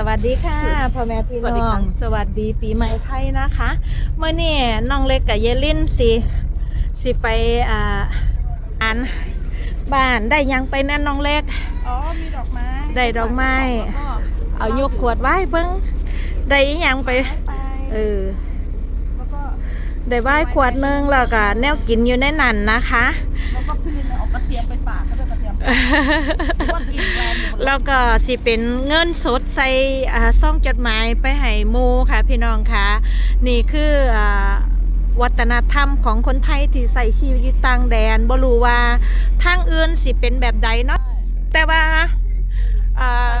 สวัสดีค่ะพ่อแม่พี่สวัสดีน้อค่ะงสวัสดีปีใหม่ไทยนะคะเมื่อนี่น้องเล็กกับเยลินสิสิไปอ่าอ่านบ้านได้หยังไปแน่นน้องเล็กอ๋อมีดอกไม้ได้ดอกไม้แล้วก็เอายกขวดไว้เบิ้งได้อิหยังไปไปเออแล้วก็ได้ไว้ขวดหนึงแล้วก็แนวกินอยู่ในนั้นนะคะแล้วก็พี่ลินเอากระเทียมไปฝากเขาด้วยกระเทียมว่ากิน แรงอยู่แล้วก็สิเป็นเงินสดใส่ซ่องจดหมายไปให้หมูค่ะพี่น้องค่ะ นี่คือวัฒนธรรมของคนไทยที่ใส่ชีวิตต่างแดนบ่รู้ว่าทางอื่นสิเป็นแบบใดเนาะแต่ว่าอ่า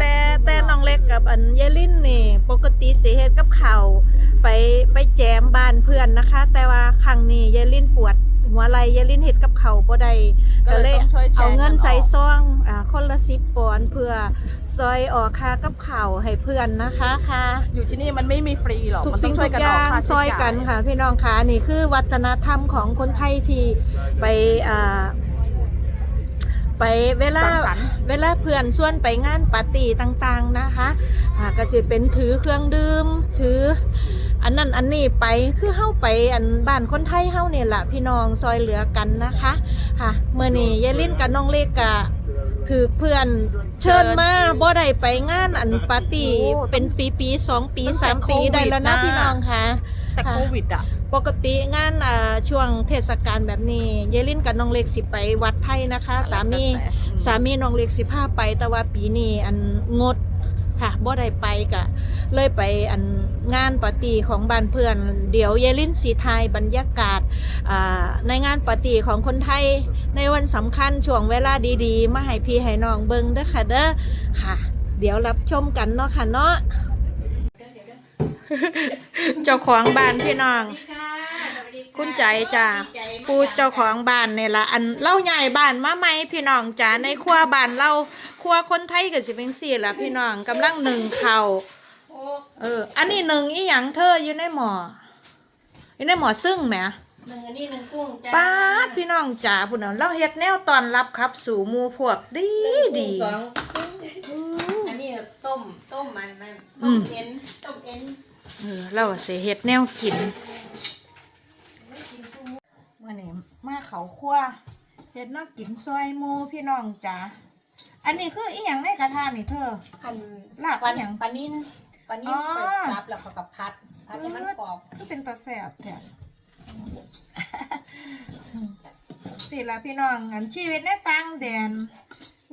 แต่แต่น้องเล็กกับอันเยลินนี่ ปกติสิเฮ็ดกับเขาไปไปแจมบ้านเพื่อนนะคะ แต่ว่าครั้งนี้เยลินปวด หัวไหล่เยลินเฮ็ดกับข้าวบ่ได้ก็เลยต้องช่วยแชร์เอาเงินใส่ออกซองอ่าคนละสิบปอนด์เพื่อซอยออกค่ากับข้าวให้เพื่อนนะคะค่ะ อยู่ที่นี่มันไม่มีฟรีหรอกทุกมันสิ่งช่ทุวยกกันอออกย่างค่าซอยกันค่ะ พี่น้องคะนี่คือวัฒนธรรมของคนไทยที่ไปอ่าไปเวลา สังสรรค์ เวลาเพื่อนส่วนไปงานปาร์ตี้ต่างๆนะคะอ่าก็จะเป็นถือเครื่องดื่ม ถือ อันนั้นอันนี้ไปคือเฮาไปอันบ้านคนไทยเฮาเนี่ยแหละพี่น้องซอยเหลือกันนะคะค่ะเมื่อนี้ยายลิ้นกับน้องเล็กกะถือเพื่อนเชิญมาบ่ได้ไปงานอันปาร์ตี้เป็นปีปีๆสองปีสามปีได้แล้วนะพี่น้องค่ะแต่โควิดอะปกติงานอ่าช่วงเทศกาลแบบนี้ เยลินกับน้องเล็กสิไปวัดไทยนะคะ สามีสามีน้องเล็กสิพาไปแต่ว่าปีนี้อันงด ค่ะบ่ได้ไปกะเลยไปอันงานปาร์ตี้ของบ้านเพื่อน เดี๋ยวเยลินสีไทยบรรยากาศในงานปาร์ตี้ของคนไทยในวันสำคัญช่วงเวลาดีๆ มาให้พี่ให้น้องเบิงเด้อค่ะเด้อค่ะ เดี๋ยวรับชมกันเนาะค่ะเนาะเจ้าของบ้านพี่น้อง คุณใจจ้ะผู้เจ้าของบ้านเนี่ยละอันเล่าใหญ่บ้านมาไหมพี่น้องจ้าในครัวบ้านเราครัวคนไทยก็สิเป็นสี่ละพี่น้องกำลังหนึ่งเขาวเออ อันนี้หนึ่งอีหยังเธออยู่ในหมออยู่ในหมอซึ่งแหมหนึ่งอันนี้หนึ่งกุ้งจ้าป้าดพี่น้องจ๋าพุ่นน่ะเราเฮ็ดแนวตอนรับครับ สู่หมู่พวกดีหนึ่งกุ้ดีงสองอันนี้ต้มต้มมันมันอืต้มมเอ็นต้มเอ็นเออเราสิเฮ็ดแนวกินเมื่อนี้มาเขาครัวเฮ็ดแนวกินซอยหมู่พี่น้องจ๋าอันนี้คืออีหยังในกระทะนี่เธอพันลาบปันอหย่างปลานิ่นปลานิ่อ๋นอไปซับแล้วเขากับพัดพัดให้มันกรอบคือเป็นตาแสบแท้สิละพี่น้องอันชีวิตในต่างแดน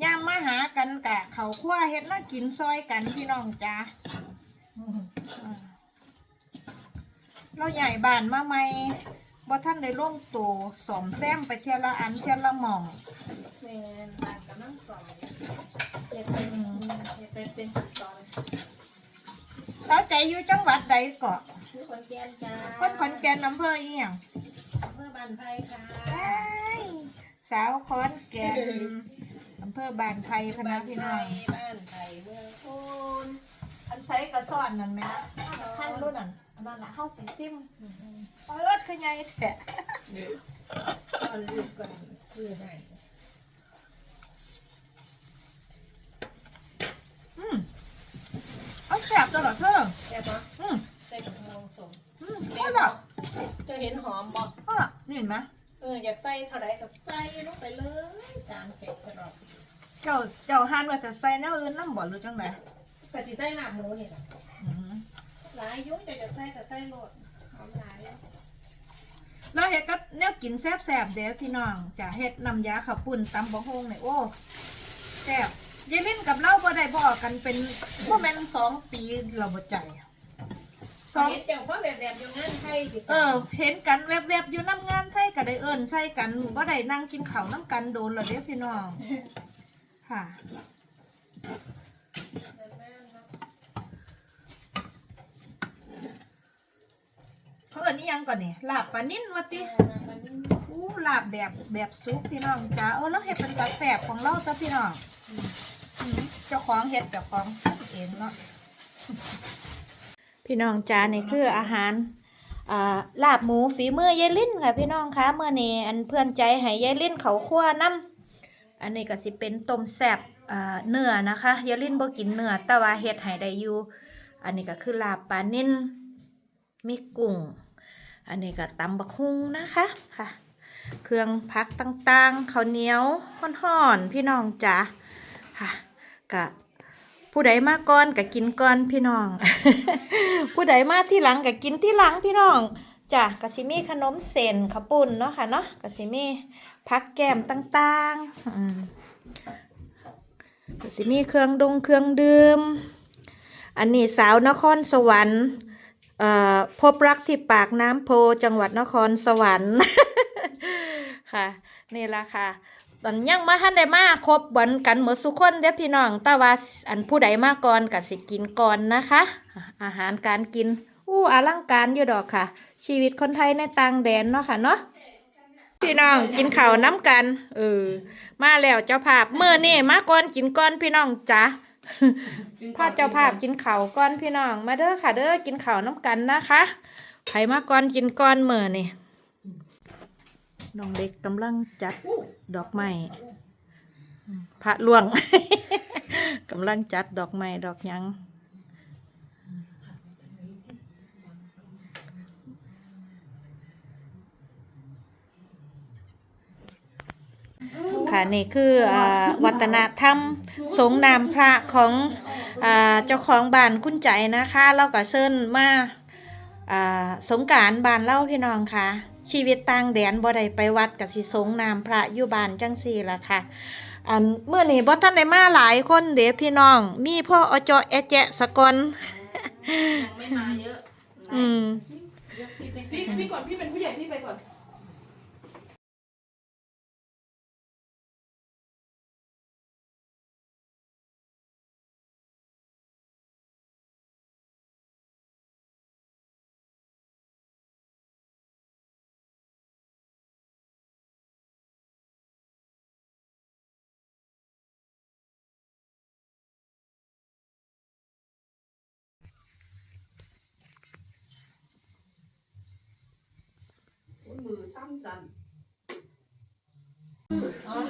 ย่ามมาหากันกะเขาครัวเฮ็ดน่ากินซอยกันพี่น้องจ้าเราใหญ่บ้านมาใหม่ บ่ท่านได้ลงตัวสอมแซมไปเทียละอันเทียละหม่องแมนปลากำลังกรอบเห็ดเป็นเห็ดเป็นเป็นตอนสาวใจอยู่จังหวัดใดเกาะทุกคนแกนจ้าคนขอนแก่นอำเภออีหยังเพื่อบ้านไทยค่ะเอ้ยสาวขอนแก่นอำเภอบ้านไทยพะนะพี่น้องบ้านไทยเมืองโคนอันใช้กระสอนนั่นไหมนะขั้นรุ่นนั่น อันนั้นนะเข้าสีซิมเปิดคือไงแท้ตอนลูกกันคือให้อืมเอาแสบตลอดเธอแซ่บปะอืมใส่กับมงสมอืมก็หรอจะเห็นหอมบ่ก็หรอนี่เห็นไหมเอออยากใส่เท่าไรก็ใส่ลงไปเลยจานเผ็ดตลอดเจ้าเจ้าฮันว่าจะใส่แนวอื่นน้ำบ่หรือจังไดกะสิใส่หนาหมูนี่ล่ะอืม หลายอยุ่งจะจะใส่ก็ใส่โลดหอมหลายแล้วเฮ็ดกับแนวกินแซ่บๆเด้อพี่น้องจะเฮ็ดน้ำยาข้าวปุ้นตำบะฮงเนี่ยโอ้แซ่บยายลิ้นกับเราบ่ได้บ่กันเป็นบ่แม่นสองปีเราบ่ใจสองเห็นเจ้าพ่อแบบแบบอยู่งานไทยสิเออ เห็นกันแวบๆอยู่น้ำงานไทยก็ได้เอิญใส่กันก็ได้นั่งกินข้าวน้ำกันโดนและเด้อพี่น้องค่ะ เขาเอิญนี่ยังก่อนนี่ลาบปลานิ่นวะติอู้ลาบแบบแบบซุปพี่น้องจ้าเออแล้วเห็ดเป็นตาแสบของเราจ้ะพี่น้องอืมเจ้าของเห็ดเจ้าของซื้อเองเนาะพี่น้องจ้านี่คืออาหารอ่าลาบหมูฝีมือยายลิ้นค่ะ พี่น้องคะเมื่อนี้อันเพื่อนใจให้ยายลิ้นเขาคั่วน้ำอันนี้ก็สิเป็นต้มแซ่บอ่าเนื้อนะคะยาลินบ่กินเนื้อแต่ว่าเฮ็ดให้ได้อยู่อันนี้ก็คือลาบปลานิ่นมีกุ้ง อันนี้ก็ตำบักฮุงนะคะค่ะ เครื่องพักต่างๆข้าวเหนียวห่อนๆพี่น้องจ๋าค่ะกะผู้ใดมาก่อนก็กินก่อนพี่น้อง ผู้ใดมาที่หลังก็กินที่หลังพี่น้องจ้ะกะสิมีขนมเส้นข้าวปุ้นเนาะค่ะเนาะกะสิมีพักแก้มต่างๆอืมกะสิมีเครื่องดงเครื่องดื่มอันนี้สาวนครสวรรค์ พบรักที่ปากน้ำโพจังหวัดนครสวรรค์ค่ะนี่ละค่ะตอนยังมาท่านได้มาครบเบันกันหมดสุคนเด้อพี่น้องแต่ว่าอันผู้ใดมาก่อนก็สิกินก่อนนะคะ อาหารการกินอู้อลังการอยู่ดอกค่ะ ชีวิตคนไทยในต่างแดนเนาะค่ะเนาะพี่น้องกินข้าวน้ำกันเออมาแล้วเจ้าภาพเมื่อนี่มาก่อนกินก่อนพี่น้องจ้ะ พาเจ้าภาพกินข้าวก่อนพี่น้อง มาเด้อค่ะ เด้อกินข้าวน้ำกันนะคะไผมาก่อนกินก่อนเมื่อนี่น้องเด็กกำลังจัดดอกไม้อืมพระล่วงกำลังจัดดอกไม้ดอกหยัง ค่ะนี่คืออาวัฒนธรรมสงนามพระของอาเจ้าของบ้านคุณใจนะคะเราก็เชิญมาอ่าสงกรารบ้านเล่าพี่น้องค่ะ ชีวิตต่างแดนบ่ได้ไปวัดกับสิสงนามพระอยู่บ้านจังสี่ละค่ะ อันเมื่อนี้บ่ท่านได้มาหลายคนเด้พี่น้อง มีพ่ออจอแอแจะสกอนยังไม่มาเยอะอืมพี่พี่ก่อนพี่เป็นผู้ใหญ่พี่ไปก่อน มือซ้ำสันของ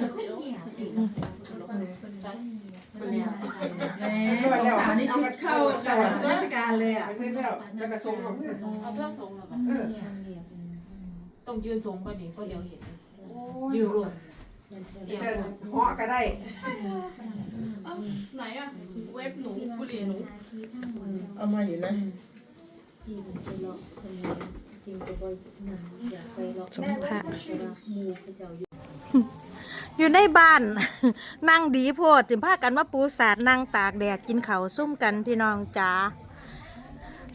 สาวนี่ชุดเข้ากับเทศกาลเลยอะ ไปเส้นแล้วแล้วก็ส่งของเพื่อนเอาเพื่อส่งเหรอเออต้องยืนสูงกว่านี้เพราะเดี๋ยวเห็นยืนรวมจะเหาะก็ได้ไหนอะเว็บหนูบุหรี่หนูเอามาอยู่นะ สงพระอยู่ในบ้าน นั่งดีโพดถึงพากันว่าปูสาดนั่งตากแดดกินเขาวซุ่มกันพี่น้องจ๋า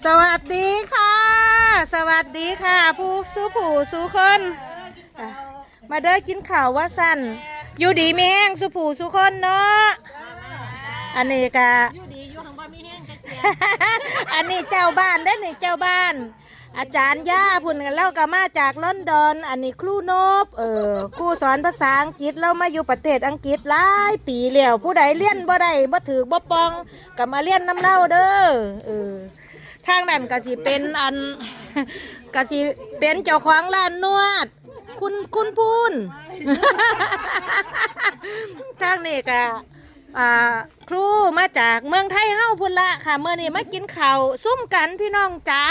สวัสดีค่ะ สวัสดีค่ะ ผู้สู้ผู้สู้คนอะมาเด้อกินข่าวว่าสั้นอยู่ดีมีแห้งสู้ผู้สู้คนเนาะอันนี้กะอยู่ดีอยู่ทางบ้านมีแห้งกันอันนี้เจ้าบ้านได้อนี่เจ้าบ้าน อาจารย์ย่าพุ่นกันแล้วก็มาจากลอนดอน อันนี้ครูนบเออครูสอนภาษาอังกฤษเรามาอยู่ประเทศอังกฤษหลายปีแล้วผู้ใดเรียนบ่ได้บ่ถือบ่ปองก็มาเรียนน้ำเล่าเด้อเออทางนั้นก็สิเป็นอันก็สิเป็นเจ้าของร้านนวด คุณคุณพูนทางนี้ก็อ่าครูมาจากเมืองไทยเฮาพุ่นละค่ะเมื่อนี้มากินข้าวซุ่มกันพี่น้องจ้า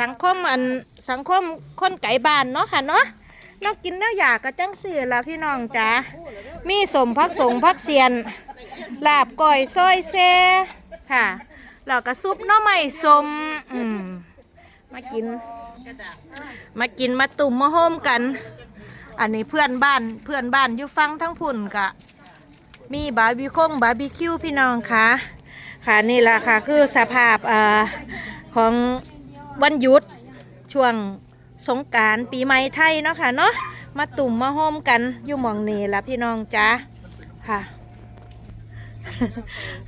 สังคมอันสังคมคนไก่บ้านเนาะค่ะเนาะนอกกินแล้วอยากกระจังสื่อละพี่น้องจ้ามีสมพักสงพักเสียนลาบก่อยซอยเซค่ะแล้วก็ซุปน้อไม้สมอืมมากิน มากินมาตุ่มมาโฮมกัน อันนี้เพื่อนบ้านเพื่อนบ้านอยู่ฟังทั้งพุ่นกะ มีบาร์บีคงบาร์บีคิวพี่น้องคะค่ะนี่แหละค่ะคือสภาพอ่าของ วันหยุดช่วงสงการปีใหม่ไทยเนาะค่ะเนาะมาตุ่มมาโฮมกันอยู่หมองนี่ละพี่น้องจ้าค่ะ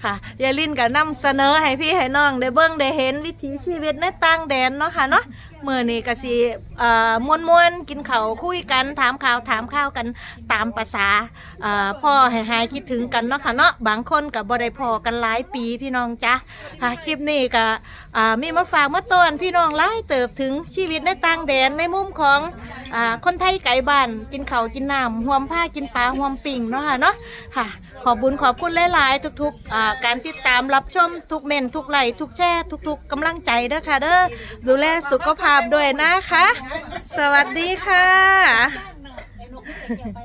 ค่ะยายลินก็นำเสนอให้พี่ให้น้องได้เบิ่งได้เห็นวิถีชีวิตในต่างแดนเนาะค่ะเนาะมื้อนี้ก็สิเอ่อมวนๆกินข้าวคุยกันถามข่าวถามข้าวกันตามประษาเอ่อพ่อให้หายคิดถึงกันเนาะค่ะเนาะบางคนก็บ่ได้พอกันหลายปีพี่น้องจ้ะค่ะคลิปนี้ก็อ่ามีมาฝากมาต้อนพี่น้องหลายเติบถึงชีวิตในต่างแดนในมุมของ อ่าคนไทยไก่บ้านกินข้าวกินน้ำห่วมผ้ากินปลาห่วมปิ่งเนาะค่ะเนาะค่ะ ขอบบุญขอบคุณหลายๆ ทุกๆอ่าการติดตามรับชมทุกเมนทุกไลค์ทุกแช่ทุก ๆกำลังใจเด้อค่ะเด้อดูแลสุขภาพด้วยนะคะ สวัสดีค่ะ ไอ้นกที่เก็บไป